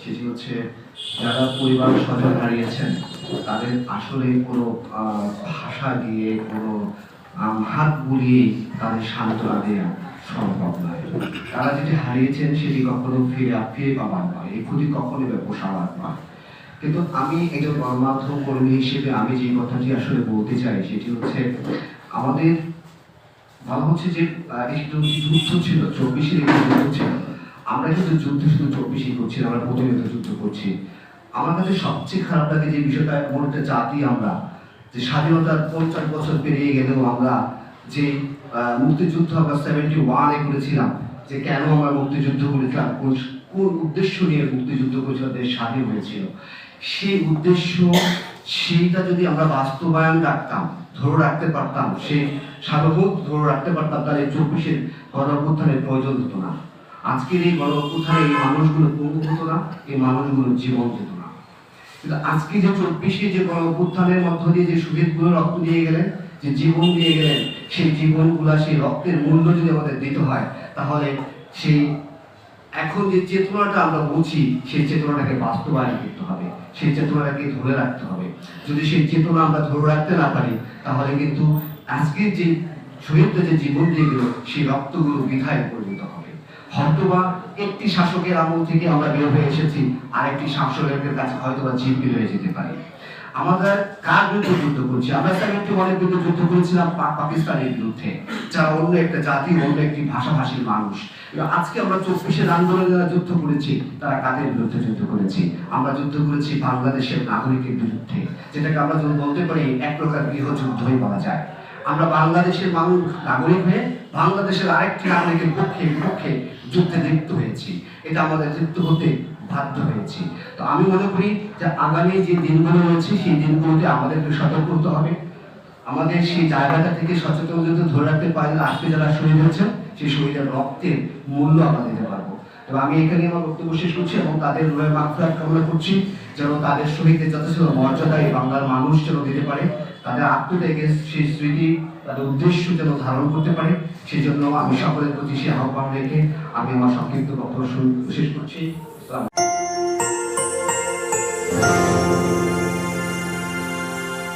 সেটি হচ্ছে, যারা পরিবার স্বজন হারিয়েছেন তাদের আসলে কোনো ভাষা দিয়ে কোনো হাত বুলিয়ে তাদের সান্ত্বনা দেওয়া সম্ভব নয়। তারা যেটি হারিয়েছেন, সেটি কখনো ফিরে ফিরে পাবার নয়। এই ক্ষতি কখনোই পোষাবার নয়। কিন্তু আমি একজন গণমাধ্যম কর্মী হিসেবে আমি যে কথাটি আসলে বলতে চাই, সেটি হচ্ছে, আমাদের বলা হচ্ছে যে যুদ্ধ ছিল, চব্বিশের একটি যুদ্ধ ছিল আমরা কিন্তু যুদ্ধ শুধু চব্বিশই করছি, আমরা প্রতিনিয়ত যুদ্ধ করছি। আমার কাছে সবচেয়ে খারাপ লাগে যে বিষয়টা, এমন একটা জাতি আমরা, যে স্বাধীনতার পঞ্চাশ বছর পেরিয়ে গেলেও আমরা যে মুক্তিযুদ্ধ আমরা সেভেন্টি ওয়ানে করেছিলাম, যে কেন আমরা মুক্তিযুদ্ধ করেছিলাম, কোন কোন উদ্দেশ্য নিয়ে মুক্তিযুদ্ধ করেছিলাম, দেশ স্বাধীন হয়েছিল। সেই উদ্দেশ্য সেইটা যদি আমরা বাস্তবায়ন রাখতাম, ধরে রাখতে পারতাম সেই সার্বভৌম ধরে রাখতে পারতাম, তাহলে চব্বিশের গণ প্রয়োজন হতো না। আজকের এই গণ এই মানুষগুলো পঙ্গু হতো না, এই মানুষগুলো জীবন যেত না। কিন্তু আজকে যে চব্বিশে যে গণ মধ্য দিয়ে যে শহীদগুলো রক্ত দিয়ে গেলেন, যে জীবন দিয়ে গেলেন, সেই জীবনগুলা সেই রক্তের মূল্য যদি আমাদের দিতে হয়, তাহলে সেই এখন যে চেতনাটা আমরা বুঝি, সেই চেতনাটাকে বাস্তবায়ন করতে হবে। সেই চেতনাটাকে ধরে রাখতে হবে। যদি সেই চেতনা আমরা ধরে রাখতে না পারি, তাহলে কিন্তু আজকে যে শহীদদের যে জীবন দিয়ে গেল, সেই রক্তগুলো বৃথায় পরিণত হবে। হয়তোবা একটি শাসকের আমল থেকে আমরা বের হয়ে এসেছি, আরেকটি শাসকের কাছে হয়তোবা জিম্মি হয়ে যেতে পারি। আমাদের কার বিরুদ্ধে যুদ্ধ করছি? আমরা সেভেন্টি ওয়ানের বিরুদ্ধে যুদ্ধ করেছিলাম পাকিস্তানের বিরুদ্ধে। যারা অন্য একটা জাতি, অন্য একটি ভাষাভাষীর মানুষ। আজকে আমরা চব্বিশের আন্দোলনে যারা যুদ্ধ করেছি, তারা কাদের বিরুদ্ধে যুদ্ধ করেছি? আমরা যুদ্ধ করেছি বাংলাদেশের নাগরিকের বিরুদ্ধে, যেটাকে আমরা যদি বলতে পারি, এক প্রকার গৃহযুদ্ধই বলা যায়। আমরা বাংলাদেশের মানুষ, নাগরিক হয়ে বাংলাদেশের আরেকটি আমেরিকান পক্ষে বিপক্ষে যুদ্ধে লিপ্ত হয়েছি। এটা আমাদের লিপ্ত হতে বাধ্য হয়েছি। তো আমি মনে করি যে আগামী যে দিনগুলো রয়েছে, সেই দিনগুলোতে আমাদেরকে সতর্ক হতে হবে। আমাদের সেই জায়গাটা থেকে সচেতন যদি ধরে রাখতে পারি না আজকে যারা শহীদ হয়েছেন, সেই শহীদের রক্তের মূল্য আমরা দিতে পারব। এবং আমি এখানে আমার বক্তব্য শেষ করছি এবং তাদের রয়ে মাফরাত কামনা করছি যেন তাদের শহীদদের যথেষ্ট মর্যাদা এই বাংলার মানুষ যেন দিতে পারে, তাদের আত্মত্যাগের সেই স্মৃতি, তাদের উদ্দেশ্য যেন ধারণ করতে পারে, সেই জন্য আমি সকলের প্রতি সে আহ্বান রেখে আমি আমার সংক্ষিপ্ত বক্তব্য শেষ করছি।